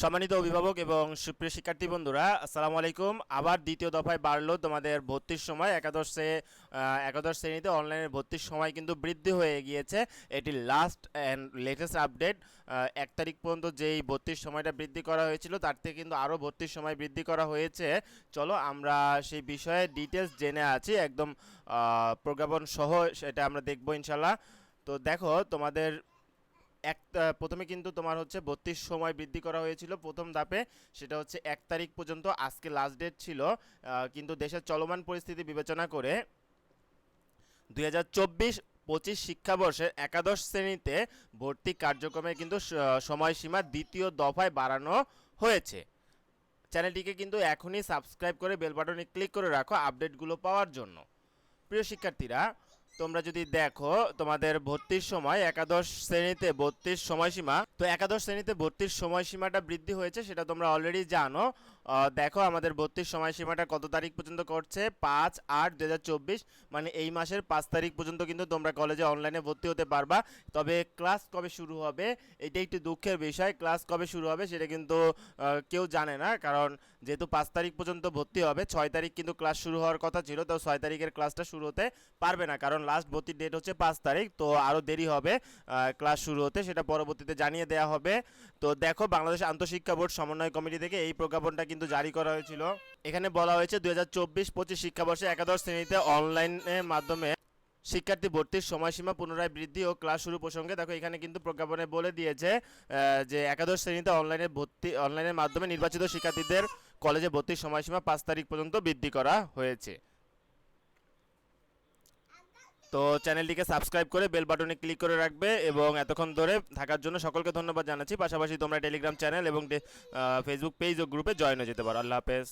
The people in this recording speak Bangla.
সম্মানিত অভিভাবক এবং সুপ্রিয় শিক্ষার্থী বন্ধুরা, আসসালামু আলাইকুম। আবার দ্বিতীয় দফায় বাড়লো তোমাদের ভর্তির সময়। একাদশে একাদশ শ্রেণীতে অনলাইনের ভর্তির সময় কিন্তু বৃদ্ধি হয়ে গিয়েছে। এটি লাস্ট অ্যান্ড লেটেস্ট আপডেট এক তারিখ পর্যন্ত যেই ভর্তির সময়টা বৃদ্ধি করা হয়েছিল, তার থেকে কিন্তু আরও ভর্তির সময় বৃদ্ধি করা হয়েছে। চলো আমরা সেই বিষয়ে ডিটেলস জেনে আছি। একদম প্রজ্ঞাপন সহ সেটা আমরা দেখব ইনশাল্লাহ তো দেখো, তোমাদের এক প্রথমে কিন্তু তোমার হচ্ছে বত্রিশ সময় বৃদ্ধি করা হয়েছিল। প্রথম ধাপে সেটা হচ্ছে এক তারিখ পর্যন্ত, আজকে লাস্ট ডেট ছিল। কিন্তু দেশের চলমান পরিস্থিতি বিবেচনা করে দুই হাজার চব্বিশ পঁচিশ শিক্ষাবর্ষের একাদশ শ্রেণীতে ভর্তি কার্যক্রমে কিন্তু সময়সীমা দ্বিতীয় দফায় বাড়ানো হয়েছে। চ্যানেলটিকে কিন্তু এখনই সাবস্ক্রাইব করে বেল বাটনে ক্লিক করে রাখো আপডেটগুলো পাওয়ার জন্য। প্রিয় শিক্ষার্থীরা তোমরা যদি দেখো, তোমাদের ভর্তির সময় একাদশ শ্রেণীতে ভর্তির সময়সীমা, তো একাদশ শ্রেণীতে ভর্তির সময়সীমাটা বৃদ্ধি হয়েছে, সেটা তোমরা অলরেডি জানো। দেখো আমাদের ভর্তির সময়সীমাটা কত তারিখ পর্যন্ত করছে? পাঁচ আট দু মানে এই মাসের পাঁচ তারিখ পর্যন্ত কিন্তু তোমরা কলেজে অনলাইনে ভর্তি হতে পারবা। তবে ক্লাস কবে শুরু হবে? এটা একটু দুঃখের বিষয়। ক্লাস কবে শুরু হবে সেটা কিন্তু কেউ জানে না। কারণ যেহেতু পাঁচ তারিখ পর্যন্ত ভর্তি হবে, ছয় তারিখ কিন্তু ক্লাস শুরু হওয়ার কথা ছিল, তো ছয় তারিখের ক্লাসটা শুরু হতে পারবে না। কারণ লাস্ট ভর্তির ডেট হচ্ছে পাঁচ তারিখ, তো আরও দেরি হবে ক্লাস শুরু হতে। সেটা পরবর্তীতে জানিয়ে দেওয়া হবে। তো দেখো বাংলাদেশ আন্তঃশিক্ষা বোর্ড সমন্বয় কমিটি থেকে এই প্রজ্ঞাপনটা কিন্তু জারি করা হয়েছিল। এখানে বলা হয়েছে দুই হাজার চব্বিশ পঁচিশ শিক্ষাবর্ষে একাদশ শ্রেণীতে অনলাইনের মাধ্যমে শিক্ষার্থী ভর্তির সময়সীমা পুনরায় বৃদ্ধি ও ক্লাস শুরু প্রসঙ্গে দেখো এখানে কিন্তু প্রজ্ঞাপনে বলে দিয়েছে যে একাদশ শ্রেণীতে অনলাইনে ভর্তি, অনলাইনের মাধ্যমে নির্বাচিত শিক্ষার্থীদের কলেজে ভর্তির সময়সীমা পাঁচ তারিখ পর্যন্ত বৃদ্ধি করা হয়েছে। তো চ্যানেলটিকে সাবস্ক্রাইব করে বেল বাটনে ক্লিক করে রাখবে এবং এতক্ষণ ধরে থাকার জন্য সকলকে ধন্যবাদ জানাচ্ছি। পাশাপাশি তোমরা টেলিগ্রাম চ্যানেল এবং ফেসবুক পেজ ও গ্রুপে জয়েন হয়ে যেতে পারো। আল্লাহ হাফেজ।